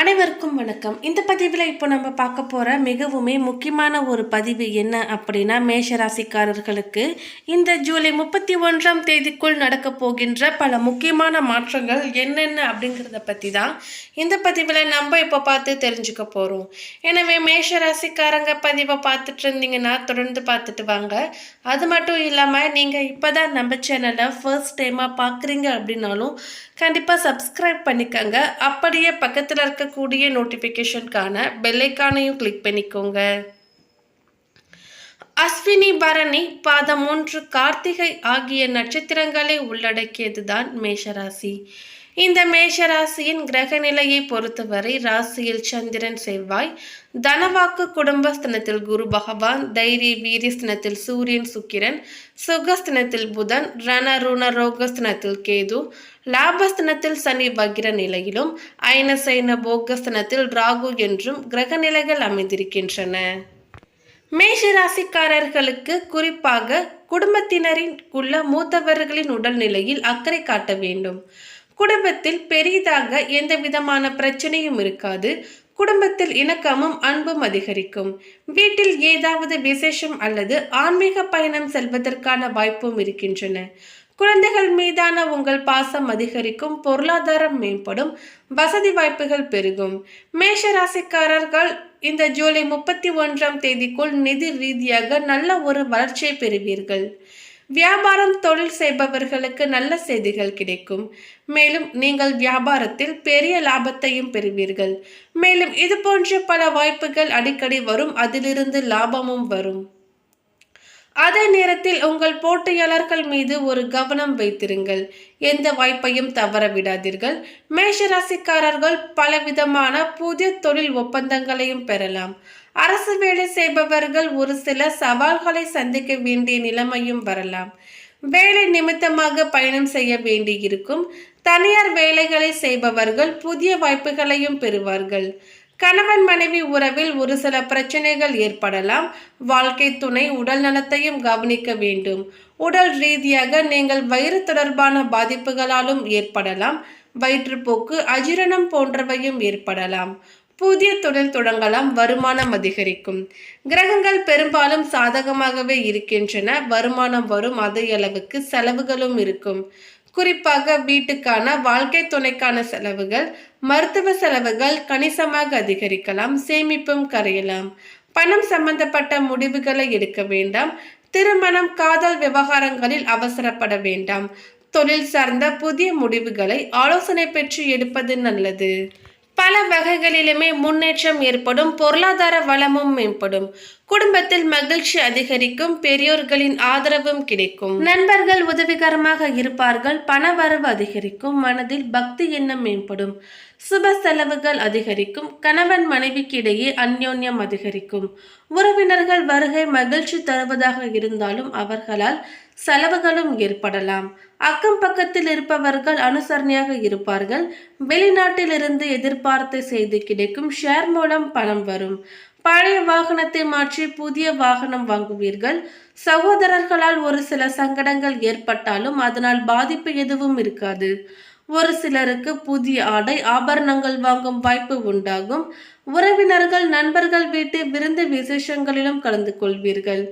அனைவருக்கும் வணக்கம். இந்த பதிவில் இப்போ நம்ம பார்க்க போகிற மிகவுமே முக்கியமான ஒரு பதிவு என்ன அப்படின்னா மேஷராசிக்காரர்களுக்கு இந்த ஜூலை முப்பத்தி ஒன்றாம் தேதிக்குள் நடக்க போகின்ற பல முக்கியமான மாற்றங்கள் என்னென்ன அப்படிங்கிறத பற்றி தான் இந்த பதிவில் நம்ம இப்போ பார்த்து தெரிஞ்சுக்க போகிறோம் எனவே மேஷராசிக்காரங்க பதிவை பார்த்துட்டு இருந்தீங்கன்னா தொடர்ந்து பார்த்துட்டு வாங்க. அது மட்டும் இல்லாமல் நீங்கள் இப்போ தான் நம்ம சேனலை ஃபர்ஸ்ட் டைமாக பார்க்குறீங்க அப்படின்னாலும் கண்டிப்பாக சப்ஸ்கிரைப் பண்ணிக்கோங்க. அப்படியே பக்கத்தில் இருக்க வரக்கூடிய நோட்டிஃபிகேஷனுக்கான பெல்லைக்கானையும் கிளிக் பண்ணிக்கோங்க. அஸ்வினி பரணி பாதம் ஒன்று கார்த்திகை ஆகிய நட்சத்திரங்களை உள்ளடக்கியதுதான் மேஷராசி. இந்த மேஷராசியின் கிரக நிலையை பொறுத்தவரை ராசியில் சந்திரன் செவ்வாய் தனவாக்கு குடும்பஸ்தனத்தில் குரு பகவான் தைரிய வீரிஸ்தனத்தில் சூரியன் சுக்கிரன் சுகஸ்தனத்தில் புதன் ரண ருண ரோகஸ்தனத்தில் கேது லாபஸ்தனத்தில் சனி வகிர நிலையிலும் ஐனசைன போகஸ்தனத்தில் ராகு என்றும் கிரக நிலைகள் அமைந்திருக்கின்றன. மேஷராசிக்காரர்களுக்கு குறிப்பாக குடும்பத்தினரின் உள்ள மூத்தவர்களின் உடல்நிலையில் அக்கறை காட்ட வேண்டும். குடும்பத்தில் பெரிதாக எந்த விதமான பிரச்சனையும் இருக்காது. குடும்பத்தில் இணக்கமும் அன்பும் அதிகரிக்கும். வீட்டில் ஏதாவது விசேஷம் அல்லது ஆன்மீக பயணம் செல்வதற்கான வாய்ப்பும் இருக்கின்றன. குழந்தைகள் மீதான உங்கள் பாசம் அதிகரிக்கும் பொருளாதாரம் மேம்படும் வசதி வாய்ப்புகள் பெருகும். மேஷ ராசிக்காரர்கள் இந்த ஜூலை முப்பத்தி ஒன்றாம் தேதிக்குள் நிதி ரீதியாக நல்ல ஒரு வளர்ச்சியை பெறுவீர்கள். வியாபாரம் தொழில் செய்பவர்களுக்கு நல்ல செய்திகள் கிடைக்கும். மேலும் நீங்கள் வியாபாரத்தில் பெரிய லாபத்தையும் பெறுவீர்கள். மேலும் இது போன்ற பல வாய்ப்புகள் அடிக்கடி வரும். அதிலிருந்து லாபமும் வரும். அதே நேரத்தில் உங்கள் போட்டியாளர்கள் மீது ஒரு கவனம் வைத்திருங்கள். எந்த வாய்ப்பையும் தவற விடாதீர்கள். மேஷராசிக்காரர்கள் பலவிதமான புதிய தொழில் ஒப்பந்தங்களையும் பெறலாம். அரசு வேலை செய்பவர்கள் ஒரு சில சவால்களை சந்திக்க வேண்டிய நிலைமையும் வரலாம். வேலை நிமித்தமாக பயணம் செய்ய வேண்டியிருக்கும். தனியார் வேலைகளை செய்பவர்கள் புதிய வாய்ப்புகளையும் பெறுவார்கள். கணவன் மனைவி உறவில் ஒரு சில பிரச்சனைகள் ஏற்படலாம். வாழ்க்கை துணை உடல் நலத்தையும் கவனிக்க வேண்டும். உடல் ரீதியாக நீங்கள் வயிறு தொடர்பான பாதிப்புகளாலும் ஏற்படலாம். வயிற்றுப்போக்கு அஜீரணம் போன்றவையும் ஏற்படலாம். புதிய தொழில் தொடங்கலாம் வருமானம் அதிகரிக்கும். கிரகங்கள் பெரும்பாலும் சாதகமாகவே இருக்கின்றன. வருமானம் வரும் அதே அளவுக்கு செலவுகளும் இருக்கும். குறிப்பாக வீட்டுக்கான வாழ்க்கை துணைக்கான செலவுகள் மருத்துவ செலவுகள் கணிசமாக அதிகரிக்கலாம் சேமிப்பும் கரையலாம். பணம் சம்பந்தப்பட்ட முடிவுகளை எடுக்க வேண்டாம். திருமணம் காதல் விவகாரங்களில் அவசரப்பட வேண்டாம். தொழில் சார்ந்த புதிய முடிவுகளை ஆலோசனை பெற்று எடுப்பது நல்லது. பல வகைகளிலுமே முன்னேற்றம் ஏற்படும் பொருளாதார வளமும் மேம்படும். குடும்பத்தில் மகிழ்ச்சி அதிகரிக்கும் பெரியோர்களின் ஆதரவும் கிடைக்கும். நண்பர்கள் உதவிகரமாக இருப்பார்கள் பண வரவு அதிகரிக்கும் மனதில் பக்தி எண்ணம் மேம்படும். சுப செலவுகள் அதிகரிக்கும் கணவன் மனைவிக்கு இடையே அந்யோன்யம் அதிகரிக்கும். உறவினர்கள் வருகை மகிழ்ச்சி தருவதாக இருந்தாலும் அவர்களால் செலவுகளும் ஏற்படலாம். அக்கம் பக்கத்தில் இருப்பவர்கள் அனுசரணையாக இருப்பார்கள். வெளிநாட்டிலிருந்து எதிர்பார்த்த செய்தி கிடைக்கும். ஷேர் மூலம் பணம் வரும். பழைய வாகனத்தை மாற்றி புதிய வாகனம் வாங்குவீர்கள். சகோதரர்களால் ஒரு சில சங்கடங்கள் ஏற்பட்டாலும் அதனால் பாதிப்பு எதுவும் இருக்காது. ஒரு சிலருக்கு புதிய ஆடை ஆபரணங்கள் வாங்கும் வாய்ப்பு உண்டாகும். உறவினர்கள் நண்பர்கள் வீட்டு விருந்து விசேஷங்களிலும் கலந்து கொள்வீர்கள்.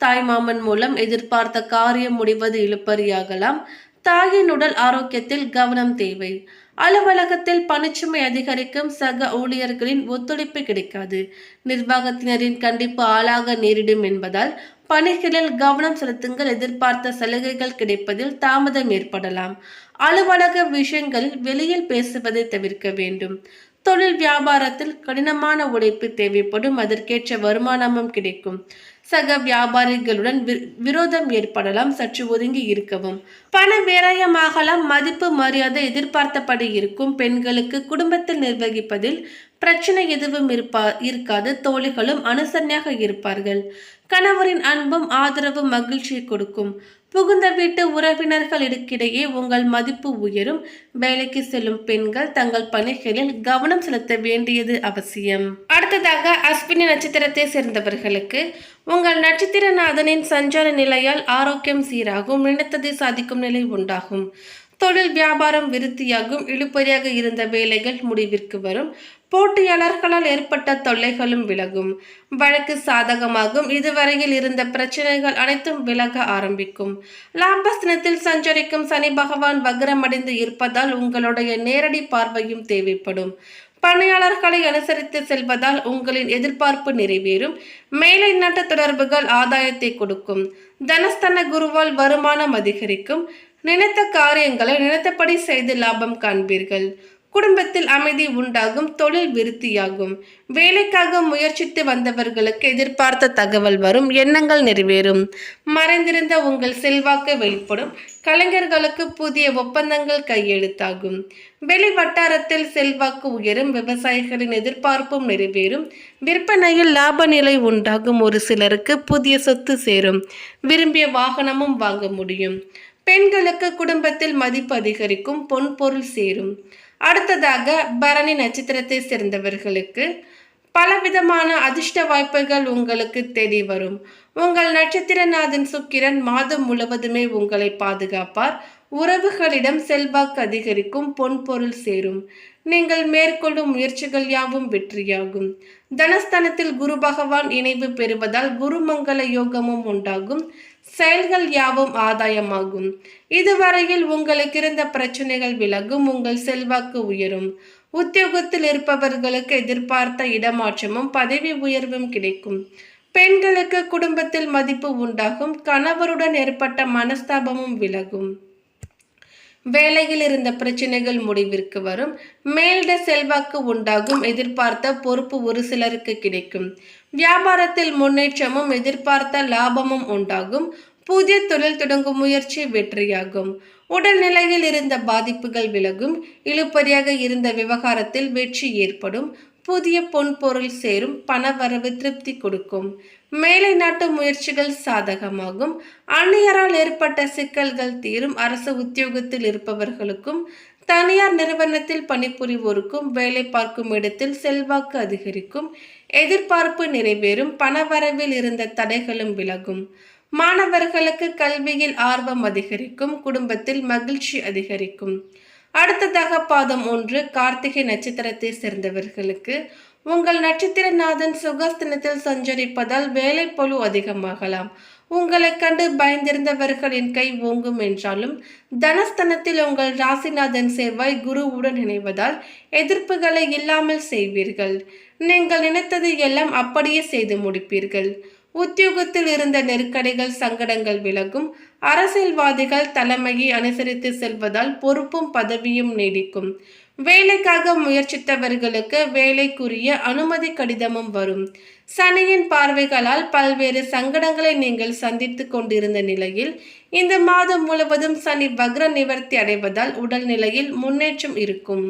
தாய் மாமன் மூலம் எதிர்பார்த்த காரியம் முடிவது இழுப்பறியாகலாம் தாயின் உடல் ஆரோக்கியத்தில் கவனம் தேவை. அலுவலகத்தில் பணிச்சுமை அதிகரிக்கும் சக ஊழியர்களின் ஒத்துழைப்பு கிடைக்காது. நிர்வாகத்தினரின் கண்டிப்பு ஆளாக நேரிடும் என்பதால் பணிகளில் கவனம் செலுத்துங்கள் எதிர்பார்த்த சலுகைகள் கிடைப்பதில் தாமதம் ஏற்படலாம். அலுவலக விஷயங்களில் வெளியில் பேசுவதை தவிர்க்க வேண்டும். தொழில் வியாபாரத்தில் கடினமான உழைப்பு தேவைப்படும் அதற்கேற்ற வருமானமும் கிடைக்கும். சக வியாபாரிகளுடன் விரோதம் ஏற்படலாம் சற்று ஒதுங்கி இருக்கவும். பண விரயமாகலாம் மதிப்பு மரியாதை எதிர்பார்த்தபடி இருக்கும் பெண்களுக்கு குடும்பத்தில் நிர்வகிப்பதில் பிரச்சனை எதுவும் இருப்பா இருக்காது. தோழிகளும் அனுசரணையாக இருப்பார்கள். கணவரின் அன்பும் ஆதரவும் மகிழ்ச்சியை கொடுக்கும். புகுந்த வீட்டு உறவினர்களுக்கிடையே உங்கள் மதிப்பு உயரும். வேலைக்கு செல்லும் பெண்கள் தங்கள் பணிகளில் கவனம் செலுத்த வேண்டியது அவசியம். அடுத்ததாக அஸ்வினி நட்சத்திரத்தை சேர்ந்தவர்களுக்கு உங்கள் நட்சத்திரநாதனின் சஞ்சார நிலையால் ஆரோக்கியம் சீராகும் நினைத்ததை சாதிக்கும் நிலை உண்டாகும். தொழில் வியாபாரம் விருத்தியாகும் இழுபறியாக இருந்த வேலைகள் முடிவிற்கு வரும். போட்டியாளர்களால் ஏற்பட்ட தொல்லைகளும் விலகும். வழக்கு சாதகமாகும். இதுவரையில் இருந்த பிரச்சனைகள் அனைத்தும் விலக ஆரம்பிக்கும். லாபஸ்தினத்தில் சஞ்சரிக்கும் சனி பகவான் வக்ரமடைந்து இருப்பதால் உங்களுடைய நேரடி பார்வையும் தேவைப்படும். பணியாளர்களை அனுசரித்து செல்வதால் உங்களின் எதிர்பார்ப்பு நிறைவேறும். மேலை நாட்டு தொடர்புகள் ஆதாயத்தை கொடுக்கும். தனஸ்தன குருவால் வருமானம் அதிகரிக்கும். நினைத்த காரியங்களை நினைத்தபடி செய்து லாபம் காண்பீர்கள். குடும்பத்தில் அமைதி உண்டாகும் தொழில் விருத்தியாகும். வேலைக்காக முயற்சித்து வந்தவர்களுக்கு எதிர்பார்த்த தகவல் வரும் எண்ணங்கள் நிறைவேறும். மறைந்திருந்த உங்கள் செல்வாக்கு வெளிப்படும். கலைஞர்களுக்கு புதிய ஒப்பந்தங்கள் கையெழுத்தாகும். வெளி வட்டாரத்தில் செல்வாக்கு உயரும் விவசாயிகளின் எதிர்பார்ப்பும் நிறைவேறும். விற்பனையில் லாப நிலை உண்டாகும் ஒரு சிலருக்கு புதிய சொத்து சேரும். விரும்பிய வாகனமும் வாங்க முடியும். பெண்களுக்கு குடும்பத்தில் மதிப்பு அதிகரிக்கும் பொன் பொருள் சேரும். அடுத்ததாக பரணி நட்சத்திரத்தை சேர்ந்தவர்களுக்கு பலவிதமான அதிர்ஷ்ட வாய்ப்புகள் உங்களுக்கு தேடி வரும். உங்கள் நட்சத்திரநாதன் சுக்கிரன் மாதம் முழுவதுமே உங்களை பாதுகாப்பார். உறவுகளிடம் செல்வாக்கு அதிகரிக்கும் பொன் பொருள் சேரும். நீங்கள் மேற்கொள்ளும் முயற்சிகள் யாவும் வெற்றியாகும். தனஸ்தானத்தில் குரு பகவான் இணைவு பெறுவதால் குருமங்கள யோகமும் உண்டாகும். செயல்கள் யாவும் ஆதாயமாகும். இதுவரையில் உங்களுக்கு இருந்த பிரச்சனைகள் விலகும் உங்கள் செல்வாக்கு உயரும். உத்தியோகத்தில் இருப்பவர்களுக்கு எதிர்பார்த்த இடமாற்றமும் பதவி உயர்வும் கிடைக்கும். பெண்களுக்கு குடும்பத்தில் மதிப்பு உண்டாகும் கணவருடன் ஏற்பட்ட மனஸ்தாபமும் விலகும். வேலையில் இருந்த பிரச்சனைகள் முடிவிற்கு வரும். மேலிட செல்வாக்கு உண்டாகும். எதிர்பார்த்த பொறுப்பு ஒரு சிலருக்கு கிடைக்கும். வியாபாரத்தில் முன்னேற்றமும் எதிர்பார்த்த லாபமும் உண்டாகும். புதிய தொழில் தொடங்கும் முயற்சி வெற்றியாகும். உடல்நிலையில் இருந்த பாதிப்புகள் விலகும். இழுபறியாக இருந்த விவகாரத்தில் வெற்றி ஏற்படும். புதிய பொன்பொருள் சேரும். பணவரவு திருப்தி கொடுக்கும். மேலை நாட்டு முயற்சிகள் சாதகமாகும். அந்நியரால் ஏற்பட்ட சிக்கல்கள் தீரும். அரசு உத்தியோகத்தில் இருப்பவர்களுக்கும் தனியார் நிறுவனத்தில் பணிபுரிவோருக்கும் வேலை பார்க்கும் இடத்தில் செல்வாக்கு அதிகரிக்கும். எதிர்பார்ப்பு நிறைவேறும். பணவரவில் இருந்த தடைகளும் விலகும். மாணவர்களுக்கு கல்வியில் ஆர்வம் அதிகரிக்கும். குடும்பத்தில் மகிழ்ச்சி அதிகரிக்கும். அடுத்ததாக பாதம் ஒன்று கார்த்திகை நட்சத்திரத்தை சேர்ந்தவர்களுக்கு உங்கள் நட்சத்திரநாதன் சுகஸ்தினத்தில் சஞ்சரிப்பதால் வேலை பழு அதிகமாகலாம். உங்களை கண்டு பயந்திருந்தவர்களின் கை ஓங்கும் என்றாலும் தனஸ்தனத்தில் உங்கள் ராசிநாதன் செவ்வாய் குருவுடன் இணைவதால் எதிர்ப்புகளை இல்லாமல் செய்வீர்கள். நீங்கள் நினைத்தது எல்லாம் அப்படியே செய்து முடிப்பீர்கள். உத்தியோகத்தில் இருந்த நெருக்கடிகள் சங்கடங்கள் விலகும். அரசியல்வாதிகள் தலைமையை அனுசரித்து செல்வதால் பொறுப்பும் பதவியும் நீடிக்கும். வேலைக்காக முயற்சித்தவர்களுக்கு வேலைக்குரிய அனுமதி கடிதமும் வரும். சனியின் பார்வைகளால் பல்வேறு சங்கடங்களை நீங்கள் சந்தித்து கொண்டிருந்த நிலையில் இந்த மாதம் முழுவதும் சனி வக்ர நிவர்த்தி அடைவதால் உடல்நிலையில் முன்னேற்றம் இருக்கும்.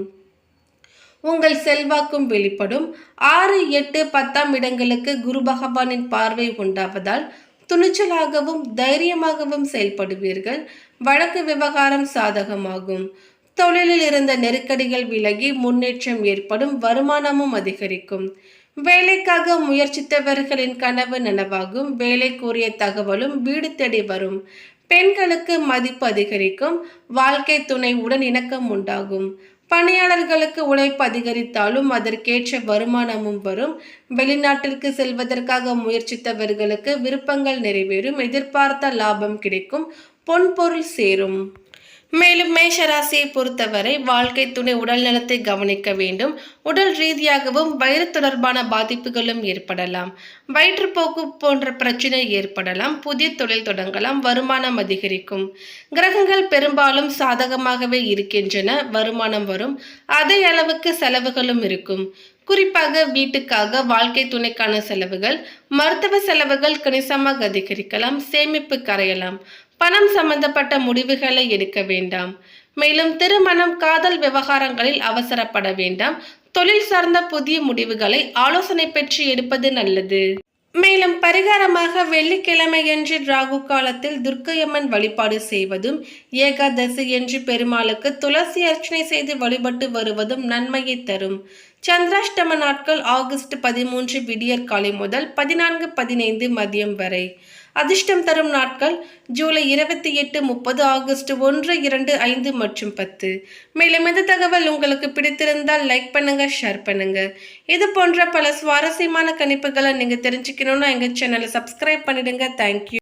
உங்கள் செல்வாக்கும் வெளிப்படும். ஆறு எட்டு பத்தாம் இடங்களுக்கு குரு பகவானின் பார்வை உண்டாவதால் துணிச்சலாகவும் தைரியமாகவும் செயல்படுவீர்கள். வழக்கு விவகாரம் சாதகமாகும். தொழிலில் இருந்த நெருக்கடிகள் விலகி முன்னேற்றம் ஏற்படும் வருமானமும் அதிகரிக்கும். வேலைக்காக முயற்சித்தவர்களின் கனவு நனவாகும். வேலை கூறிய தகவலும் வீடு தேடி வரும். பெண்களுக்கு மதிப்பு அதிகரிக்கும். வாழ்க்கை துணையுடன் இணக்கம் உண்டாகும். பணியாளர்களுக்கு உழைப்பு அதிகரித்தாலும் அதற்கேற்ற வருமானமும் வரும். வெளிநாட்டிற்கு செல்வதற்காக முயற்சித்தவர்களுக்கு விருப்பங்கள் நிறைவேறும். எதிர்பார்த்த லாபம் கிடைக்கும். பொன்பொருள் சேரும். மேலும் மேஷராசியை பொறுத்தவரை வாழ்க்கை துணை உடல் நலத்தை கவனிக்க வேண்டும். உடல் ரீதியாகவும் வயிறு தொடர்பான பாதிப்புகளும் ஏற்படலாம். வயிற்றுப்போக்கு போன்ற பிரச்சனை ஏற்படலாம். புதிய தொழில் தொடங்கலாம். வருமானம் அதிகரிக்கும். கிரகங்கள் பெரும்பாலும் சாதகமாகவே இருக்கின்றன. வருமானம் வரும். அதே அளவுக்கு செலவுகளும் இருக்கும். குறிப்பாக வீட்டுக்காக வாழ்க்கை துணைக்கான செலவுகள் மருத்துவ செலவுகள் கணிசமாக அதிகரிக்கலாம். சேமிப்பு கரையலாம். பணம் சம்பந்தப்பட்ட முடிவுகளை எடுக்க வேண்டாம். மேலும் திருமணம் காதல் விவகாரங்களில் அவசரப்பட வேண்டாம். தொழில் சார்ந்த புதிய முடிவுகளை ஆலோசனை பெற்று எடுப்பது நல்லது. மேலும் பரிகாரமாக வெள்ளிக்கிழமையன்று ராகு காலத்தில் துர்க்கையம்மன் வழிபாடு செய்வதும் ஏகாதசி என்று பெருமாளுக்கு துளசி அர்ச்சனை செய்து வழிபட்டு வருவதும் நன்மையை தரும். சந்திராஷ்டம நாட்கள் ஆகஸ்ட் பதிமூன்று விடியற்காலை முதல் பதினான்கு பதினைந்து மதியம் வரை. அதிர்ஷ்டம் தரும் நாட்கள் ஜூலை இருபத்தி எட்டு முப்பது ஆகஸ்ட் ஒன்று இரண்டு ஐந்து மற்றும் பத்து. மேலும் இந்த தகவல் உங்களுக்கு பிடித்திருந்தால் லைக் பண்ணுங்க ஷேர் பண்ணுங்க. இது போன்ற பல சுவாரஸ்யமான கணிப்புகளை நீங்க தெரிஞ்சுக்கணும்னா எங்க சேனலை சப்ஸ்கிரைப் பண்ணிடுங்க. தேங்க்யூ